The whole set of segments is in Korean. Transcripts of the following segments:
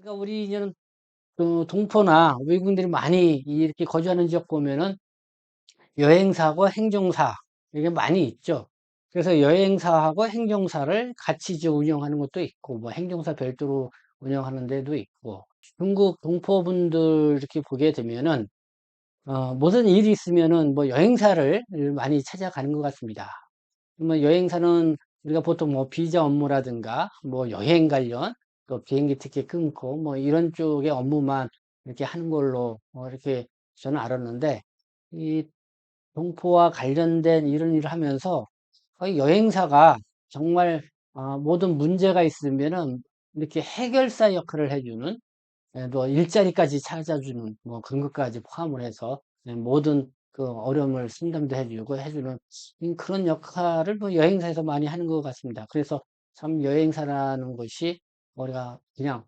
그러니까 우리 이제는 그 동포나 외국인들이 많이 이렇게 거주하는 지역 보면은 여행사하고 행정사 이게 많이 있죠. 그래서 여행사하고 행정사를 같이 이제 운영하는 것도 있고, 뭐 행정사 별도로 운영하는 데도 있고, 중국 동포분들 이렇게 보게 되면은 어, 무슨 일이 있으면은 뭐 여행사를 많이 찾아가는 것 같습니다. 뭐 여행사는 우리가 보통 뭐 비자 업무라든가 뭐 여행 관련 또 비행기 티켓 끊고 뭐 이런 쪽의 업무만 이렇게 하는 걸로 뭐 이렇게 저는 알았는데 이 동포와 관련된 이런 일을 하면서 거의 여행사가 정말 어, 모든 문제가 있으면은 이렇게 해결사 역할을 해주는 예, 또 일자리까지 찾아주는 뭐 것까지 포함을 해서 예, 모든 그 어려움을 상담도 해주고 해주는 음, 그런 역할을 뭐 여행사에서 많이 하는 것 같습니다. 그래서 참 여행사라는 것이 우리가 그냥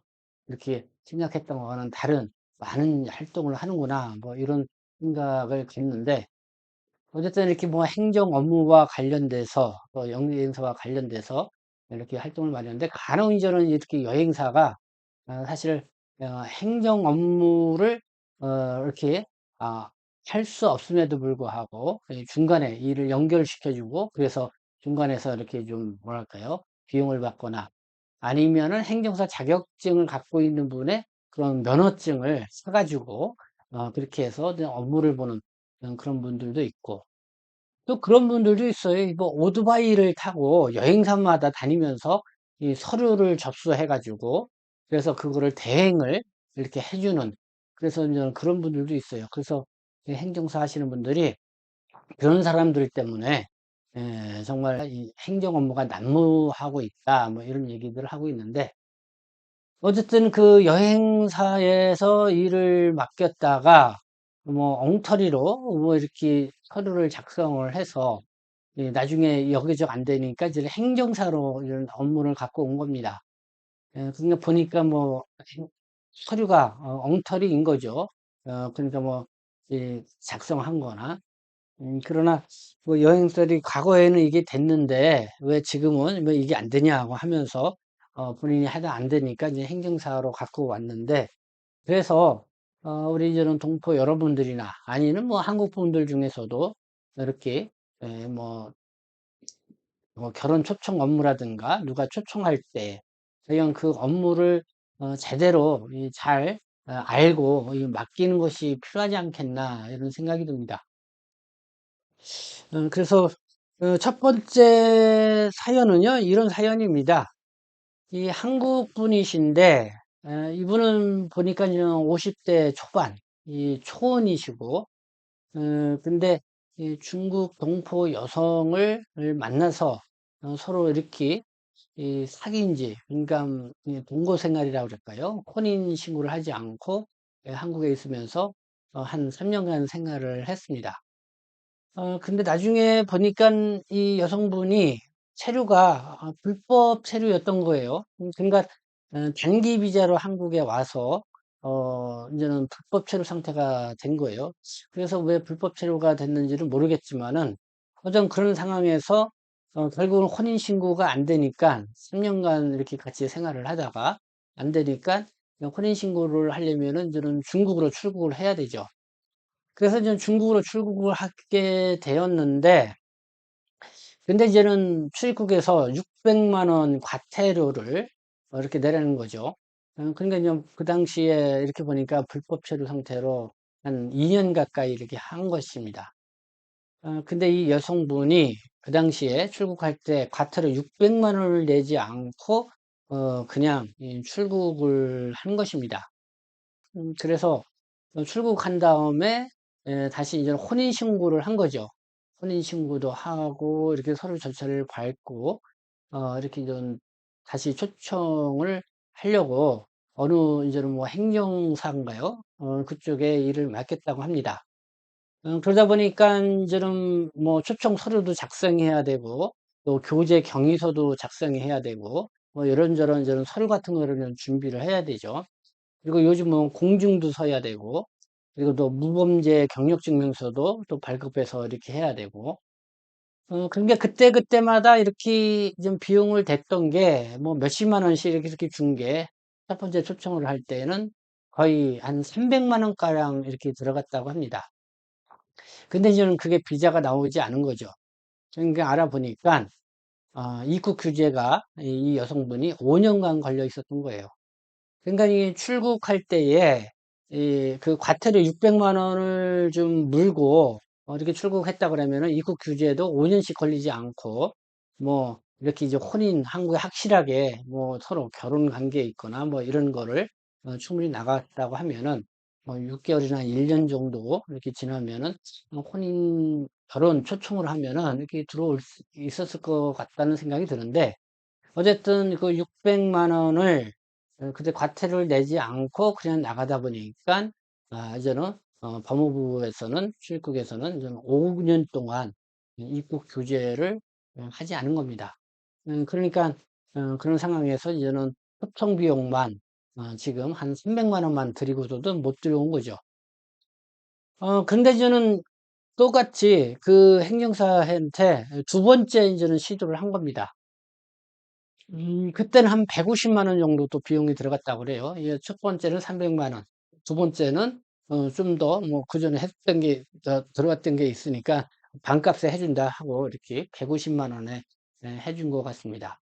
이렇게 생각했던 거와는 다른 많은 활동을 하는구나 뭐 이런 생각을 갖는데 어쨌든 이렇게 뭐 행정 업무와 관련돼서 또 여행사와 관련돼서 이렇게 활동을 많이 하는데 간혹 이제는 이렇게 여행사가 어, 사실 어, 행정 업무를 어, 이렇게 아, 할수 없음에도 불구하고 이 중간에 일을 연결시켜주고 그래서 중간에서 이렇게 좀 뭐랄까요? 비용을 받거나 아니면은 행정사 자격증을 갖고 있는 분의 그런 면허증을 사가지고 어, 그렇게 해서 업무를 보는 그런 분들도 있고 또 그런 분들도 있어요. 이거 오토바이를 타고 여행사마다 다니면서 이 서류를 접수해가지고 그래서 그거를 대행을 이렇게 해주는 그래서 이제 그런 분들도 있어요. 그래서 이 행정사 하시는 분들이 그런 사람들 때문에 예, 정말 이 행정 업무가 난무하고 있다. 뭐 이런 얘기들을 하고 있는데 어쨌든 그 여행사에서 일을 맡겼다가 뭐 엉터리로 뭐 이렇게 서류를 작성을 해서 예, 나중에 여기저기 안 되니까 이제 행정사로 이런 업무를 갖고 온 겁니다. 예, 그러니까 보니까 뭐 행- 서류가 어, 엉터리인 거죠. 어, 그러니까 뭐 이 작성한 거나 음, 그러나 뭐 여행사들이 과거에는 이게 됐는데 왜 지금은 왜 이게 안 되냐고 하면서 어, 본인이 하다 안 되니까 이제 행정사로 갖고 왔는데 그래서 어, 우리 이제는 동포 여러분들이나 아니면 뭐 한국 분들 중에서도 이렇게 에, 뭐, 뭐 결혼 초청 업무라든가 누가 초청할 때 과연 그 업무를 어, 제대로 이잘 어, 알고 이 맡기는 것이 필요하지 않겠나 이런 생각이 듭니다. 어, 그래서 어, 첫 번째 사연은요 이런 사연입니다. 이 한국 분이신데 에, 이분은 보니까 50대 초반 이 초혼이시고 어, 근데 이 중국 동포 여성을 만나서 어, 서로 이렇게 이 사귄 지 그러니까 이 동거 생활이라고 그럴까요? 혼인 신고를 하지 않고 예, 한국에 있으면서 어, 한 3년간 생활을 했습니다. 어, 근데 나중에 보니까 이 여성분이 체류가 아, 불법 체류였던 거예요. 음, 그러니까 어, 단기 비자로 한국에 와서 어, 이제는 불법 체류 상태가 된 거예요. 그래서 왜 불법 체류가 됐는지는 모르겠지만은 어떤 그런 상황에서 어, 결국은 혼인 신고가 안 되니까 3년간 이렇게 같이 생활을 하다가 안 되니까 혼인 신고를 하려면은 이제는 중국으로 출국을 해야 되죠. 그래서 이제 중국으로 출국을 하게 되었는데, 근데 이제는 출입국에서 600만 원 과태료를 어, 이렇게 내라는 거죠. 어, 그러니까 이제 그 당시에 이렇게 보니까 불법 체류 상태로 한 2년 가까이 이렇게 한 것입니다. 어, 근데 이 여성분이 그 당시에 출국할 때 과태료 600만 원을 내지 않고 어, 그냥 출국을 한 것입니다. 음, 그래서 출국한 다음에 예, 다시 이제 혼인 신고를 한 거죠. 혼인 신고도 하고 이렇게 서류 절차를 밟고 어, 이렇게 좀 다시 초청을 하려고 어느 이제는 뭐 행정사인가요? 어, 그쪽에 일을 맡겠다고 합니다. 어, 그러다 보니까 이제는 뭐 초청 서류도 작성해야 되고 또 교재 경위서도 작성해야 되고 뭐 이런저런 이런 서류 같은 거를 준비를 해야 되죠. 그리고 요즘은 공증도 서야 되고, 그리고 또 무범죄 경력증명서도 또 발급해서 이렇게 해야 되고, 어, 그러니까 그때그때마다 이렇게 좀 비용을 댔던 게, 뭐 몇십만 원씩 이렇게, 이렇게 준 게, 첫 번째 초청을 할 때는 거의 한 300만 원가량 이렇게 들어갔다고 합니다. 근데 저는 그게 비자가 나오지 않은 거죠. 그러니까 알아보니까 어, 입국 규제가 이 여성분이 5년간 걸려 있었던 거예요. 그러니까 이 출국할 때에 이 그 과태료 600만 원을 좀 물고 어, 이렇게 출국했다 그러면은 입국 규제도 5년씩 걸리지 않고 뭐 이렇게 이제 혼인 한국에 확실하게 뭐 서로 결혼 관계에 있거나 뭐 이런 거를 어, 충분히 나갔다고 하면은 뭐 6개월이나 1년 정도 이렇게 지나면은 혼인 결혼 초청을 하면은 이렇게 들어올 수 있었을 것 같다는 생각이 드는데 어쨌든 그 600만 원을 어, 그때 과태료를 내지 않고 그냥 나가다 보니까 아, 이제는 어, 법무부에서는 출입국에서는 이제 5년 동안 입국 규제를 어, 하지 않은 겁니다. 음, 그러니까 어, 그런 상황에서 이제는 소청 비용만 어, 지금 한 300만 원만 드리고서도 못 들어온 거죠. 어, 근데 저는 똑같이 그 행정사한테 두 번째 이제는 시도를 한 겁니다. 음, 그때는 한 150만 원 정도 또 비용이 들어갔다고 그래요. 이게 첫 번째는 300만 원, 두 번째는 어, 좀 더 뭐 그전에 했던 게더 들어갔던 게 있으니까 반값에 해준다 하고 이렇게 150만 원에 예, 해준 것 같습니다.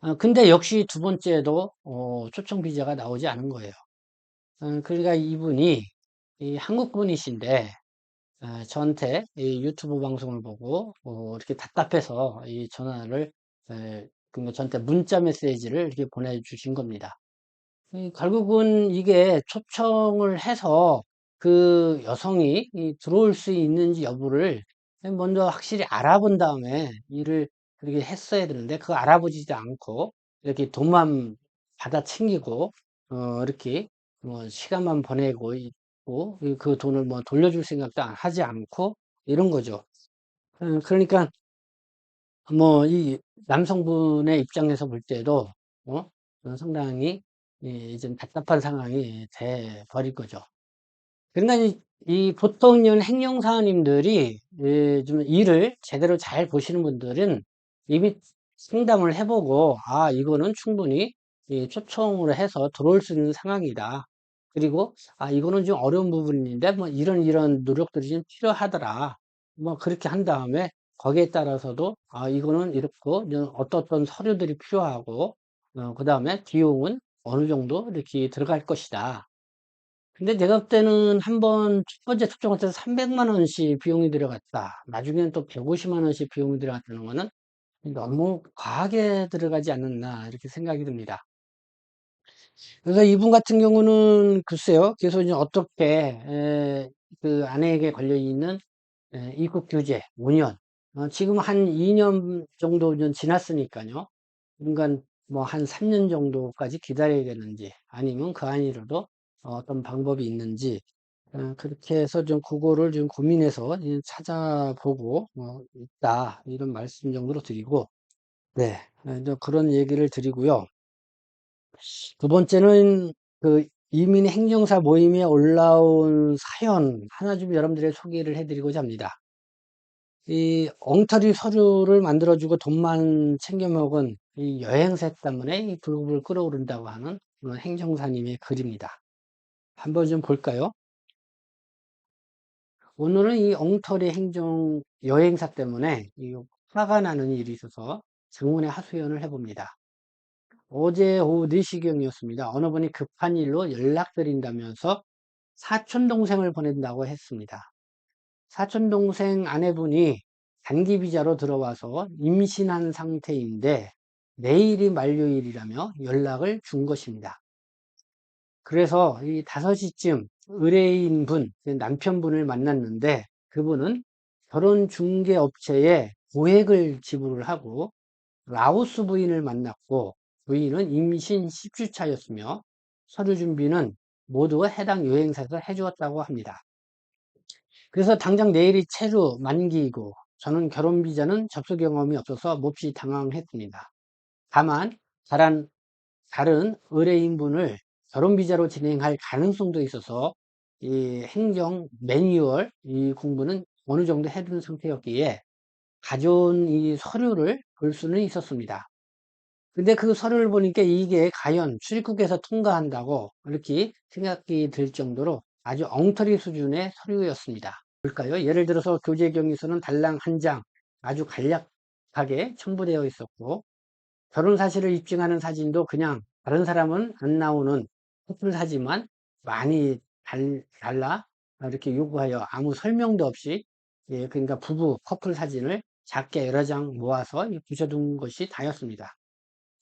어, 근데 역시 두 번째도 어, 초청 비자가 나오지 않은 거예요. 어, 그러니까 이분이 이 한국 분이신데 어, 저한테 이 유튜브 방송을 보고 어, 이렇게 답답해서 이 전화를 저한테 문자 메시지를 이렇게 보내주신 겁니다. 이 결국은 이게 초청을 해서 그 여성이 이 들어올 수 있는지 여부를 먼저 확실히 알아본 다음에 일을 그렇게 했어야 되는데 그거 알아보지도 않고 이렇게 돈만 받아 챙기고 어 이렇게 뭐 시간만 보내고 있고 그 돈을 뭐 돌려줄 생각도 하지 않고 이런 거죠. 어, 그러니까 뭐 이 남성분의 입장에서 볼 때도 어? 상당히 이좀 답답한 상황이 돼 버릴 거죠. 그러니까 이, 이 보통 이런 행정사님들이 예, 좀 일을 제대로 잘 보시는 분들은 이미 상담을 해보고 아 이거는 충분히 이 초청으로 해서 들어올 수 있는 상황이다. 그리고 아 이거는 좀 어려운 부분인데 뭐 이런 이런 노력들이 좀 필요하더라. 뭐 그렇게 한 다음에 거기에 따라서도 아 이거는 이렇게 어떤 서류들이 필요하고 어, 그 다음에 비용은 어느 정도 이렇게 들어갈 것이다. 근데 내가 볼 때는 한 번 첫 번째 특종할 때 300만 원씩 비용이 들어갔다. 나중에는 또 150만 원씩 비용이 들어갔다는 거는 너무 과하게 들어가지 않았나 이렇게 생각이 듭니다. 그래서 이분 같은 경우는 글쎄요. 그래서 이제 어떻게 에, 그 아내에게 걸려 있는 에, 입국 규제 5년 어, 지금 한 2년 정도 는 지났으니까요. 그러니까 뭐 한 3년 정도까지 기다려야 되는지 아니면 그 안이라도 어떤 방법이 있는지 어, 그렇게 해서 좀 그거를 좀 고민해서 찾아보고 어, 있다 이런 말씀 정도로 드리고 네 어, 그런 얘기를 드리고요. 두 번째는 그 이민 행정사 모임에 올라온 사연 하나 좀 여러분들의 소개를 해드리고자 합니다. 이 엉터리 서류를 만들어주고 돈만 챙겨 먹은 이 여행사 때문에 이 불급을 끌어오른다고 하는 그런 행정사님의 글입니다. 한번 좀 볼까요? 오늘은 이 엉터리 행정 여행사 때문에 화가 나는 일이 있어서 장문의 하소연을 해봅니다. 어제 오후 4시경이었습니다. 어느 분이 급한 일로 연락드린다면서 사촌 동생을 보낸다고 했습니다. 사촌 동생 아내분이 단기 비자로 들어와서 임신한 상태인데 내일이 만료일이라며 연락을 준 것입니다. 그래서 이 5시쯤 의뢰인 분, 남편분을 만났는데 그분은 결혼 중개 업체에 고액을 지불을 하고 라오스 부인을 만났고 부인은 임신 10주 차였으며 서류 준비는 모두 해당 여행사에서 해주었다고 합니다. 그래서 당장 내일이 체류 만기이고 저는 결혼 비자는 접수 경험이 없어서 몹시 당황했습니다. 다만 다른 다른 의뢰인분을 결혼 비자로 진행할 가능성도 있어서 이 행정 매뉴얼 이 공부는 어느 정도 해둔 상태였기에 가져온 이 서류를 볼 수는 있었습니다. 근데 그 서류를 보니까 이게 과연 출입국에서 통과한다고 이렇게 생각이 들 정도로 아주 엉터리 수준의 서류였습니다. 볼까요? 예를 들어서 교재 경위서는 달랑 한 장 아주 간략하게 첨부되어 있었고 결혼 사실을 입증하는 사진도 그냥 다른 사람은 안 나오는 커플 사진만 많이 달, 달라 이렇게 요구하여 아무 설명도 없이 예, 그러니까 부부 커플 사진을 작게 여러 장 모아서 붙여둔 것이 다였습니다.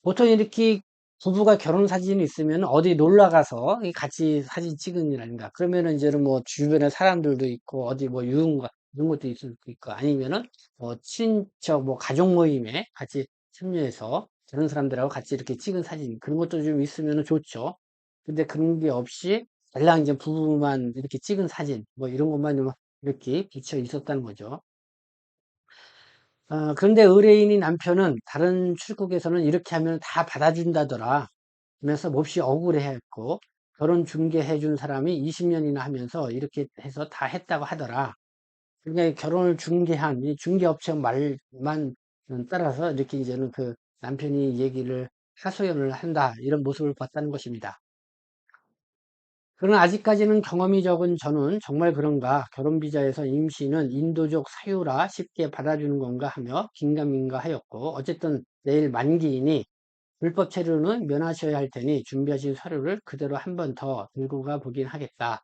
보통 이렇게 부부가 결혼 사진이 있으면 어디 놀러 가서 같이 사진 찍은이라든가 그러면은 이제는 뭐 주변에 사람들도 있고 어디 뭐 유흥가 이런 것도 있을 수 있고 아니면은 뭐 친척 뭐 가족 모임에 같이 참여해서 다른 사람들하고 같이 이렇게 찍은 사진 그런 것도 좀 있으면 좋죠. 근데 그런 게 없이 달랑 이제 부부만 이렇게 찍은 사진 뭐 이런 것만 좀 이렇게 붙여 있었다는 거죠. 어, 그런데 의뢰인이 남편은 다른 출국에서는 이렇게 하면 다 받아준다더라. 그래서 몹시 억울해했고 결혼 중개해 준 사람이 20년이나 하면서 이렇게 해서 다 했다고 하더라. 그러니까 결혼을 중개한 이 중개업체 말만 따라서 이렇게 이제는 그 남편이 얘기를 하소연을 한다 이런 모습을 봤다는 것입니다. 그러나 아직까지는 경험이 적은 저는 정말 그런가 결혼비자에서 임신은 인도적 사유라 쉽게 받아주는 건가 하며 긴가민가 하였고 어쨌든 내일 만기이니 불법 체류는 면하셔야 할 테니 준비하신 서류를 그대로 한 번 더 들고 가 보긴 하겠다.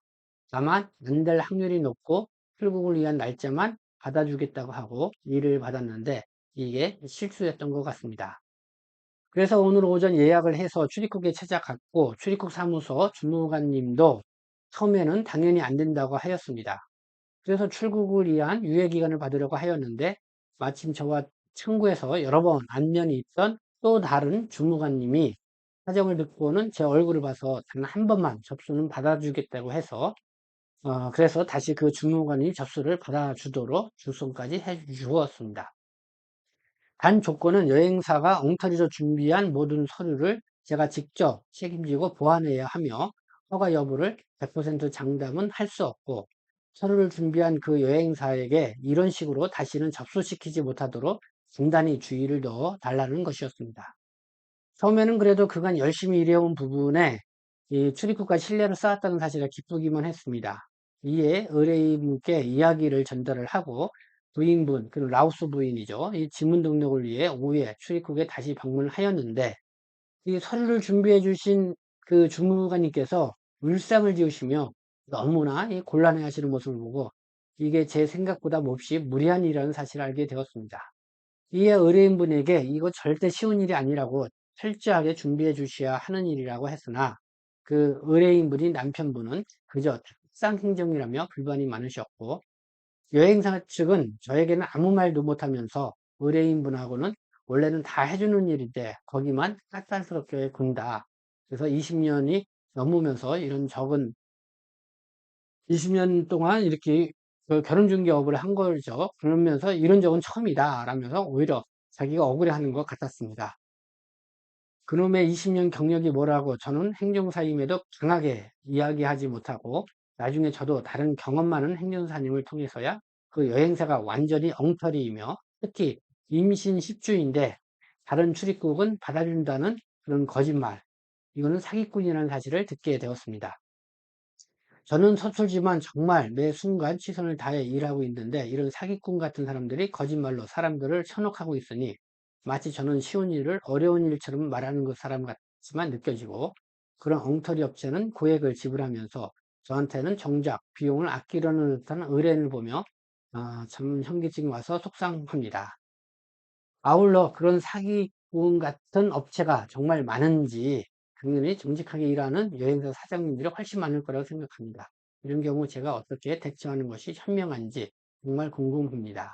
다만 안 될 확률이 높고 출국을 위한 날짜만 받아주겠다고 하고 일을 받았는데 이게 실수였던 것 같습니다. 그래서 오늘 오전 예약을 해서 출입국에 찾아갔고 출입국 사무소 주무관님도 처음에는 당연히 안 된다고 하였습니다. 그래서 출국을 위한 유예기간을 받으려고 하였는데 마침 저와 친구에서 여러 번 안면이 있던 또 다른 주무관님이 사정을 듣고는 제 얼굴을 봐서 단 한 번만 접수는 받아주겠다고 해서 어, 그래서 다시 그 주무관이 접수를 받아주도록 주송까지 해 주었습니다. 단 조건은 여행사가 엉터리로 준비한 모든 서류를 제가 직접 책임지고 보완해야 하며 허가 여부를 100% 장담은 할 수 없고 서류를 준비한 그 여행사에게 이런 식으로 다시는 접수시키지 못하도록 중단히 주의를 넣어 달라는 것이었습니다. 처음에는 그래도 그간 열심히 일해온 부분에 출입국과 신뢰를 쌓았다는 사실에 기쁘기만 했습니다. 이에 의뢰인께 이야기를 전달을 하고 부인분, 그리고 라오스 부인이죠. 이 지문 등록을 위해 오후에 출입국에 다시 방문을 하였는데 이 서류를 준비해 주신 그 주무관님께서 울상을 지으시며 너무나 곤란해 하시는 모습을 보고 이게 제 생각보다 몹시 무리한 일이라는 사실을 알게 되었습니다. 이에 의뢰인분에게 이거 절대 쉬운 일이 아니라고 철저하게 준비해 주셔야 하는 일이라고 했으나 그 의뢰인분이 남편분은 그저 특상 행정이라며 불만이 많으셨고 여행사 측은 저에게는 아무 말도 못하면서 의뢰인분하고는 원래는 다 해주는 일인데 거기만 쌀쌀스럽게 군다. 그래서 20년이 넘으면서 이런 적은 20년 동안 이렇게 그 결혼중개업을 한 거죠. 그러면서 이런 적은 처음이다. 라면서 오히려 자기가 억울해하는 것 같았습니다. 그놈의 20년 경력이 뭐라고 저는 행정사임에도 강하게 이야기하지 못하고 나중에 저도 다른 경험 많은 행정사님을 통해서야 그 여행사가 완전히 엉터리이며 특히 임신 10주인데 다른 출입국은 받아준다는 그런 거짓말 이거는 사기꾼이라는 사실을 듣게 되었습니다. 저는 서툴지만 정말 매 순간 최선을 다해 일하고 있는데 이런 사기꾼 같은 사람들이 거짓말로 사람들을 현혹하고 있으니 마치 저는 쉬운 일을 어려운 일처럼 말하는 그 사람 같지만 느껴지고 그런 엉터리 업체는 고액을 지불하면서 저한테는 정작 비용을 아끼려는 듯한 의뢰를 보며 아, 참 현기증이 와서 속상합니다. 아울러 그런 사기꾼 같은 업체가 정말 많은지 당연히 정직하게 일하는 여행사 사장님들이 훨씬 많을 거라고 생각합니다. 이런 경우 제가 어떻게 대처하는 것이 현명한지 정말 궁금합니다.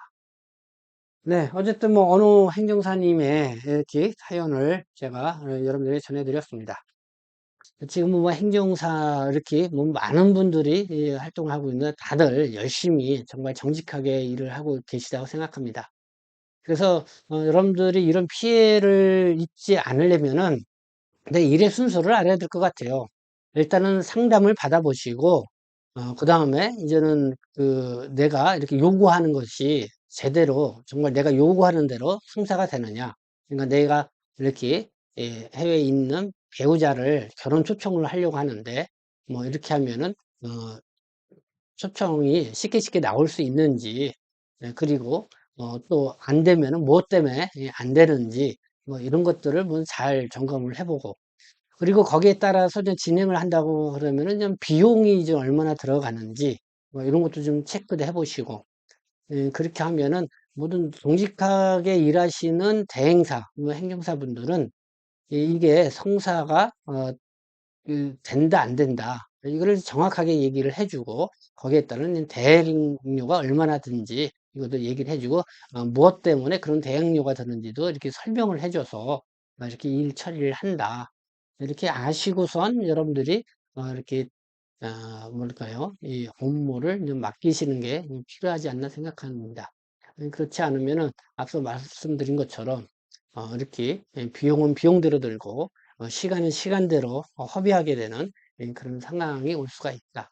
네, 어쨌든 뭐 어느 행정사님의 이렇게 사연을 제가 어, 여러분들에게 전해드렸습니다. 지금 뭐 행정사 이렇게 뭐 많은 분들이 예, 활동하고 있는 다들 열심히 정말 정직하게 일을 하고 계시다고 생각합니다. 그래서 어, 여러분들이 이런 피해를 입지 않으려면은 내 일의 순서를 알아야 될 것 같아요. 일단은 상담을 받아보시고 어, 그 다음에 이제는 그 내가 이렇게 요구하는 것이 제대로 정말 내가 요구하는 대로 성사가 되느냐 그러니까 내가 이렇게 예, 해외에 있는 배우자를 결혼 초청을 하려고 하는데 뭐 이렇게 하면은 어, 초청이 쉽게 쉽게 나올 수 있는지 예, 그리고 어, 또 안 되면은 무엇 때문에 예, 안 되는지 뭐 이런 것들을 뭐잘 점검을 해보고 그리고 거기에 따라서 이제 진행을 한다고 그러면은 좀 비용이 좀 얼마나 들어가는지 뭐 이런 것도 좀 체크도 해보시고 예, 그렇게 하면은 모든 정직하게 일하시는 대행사, 뭐 행정사 분들은 이- 이게 성사가 어, 그 된다 안 된다 이거를 정확하게 얘기를 해주고 거기에 따른 대행료가 얼마나 든지 이것도 얘기를 해주고 어, 무엇 때문에 그런 대행료가 드는지도 이렇게 설명을 해줘서 어, 이렇게 일 처리를 한다 이렇게 아시고선 여러분들이 어, 이렇게 아, 뭘까요? 이 업무를 좀 맡기시는 게 필요하지 않나 생각합니다. 그렇지 않으면은 앞서 말씀드린 것처럼 어, 이렇게 비용은 비용대로 들고 어, 시간은 시간대로 어, 허비하게 되는 예, 그런 상황이 올 수가 있다.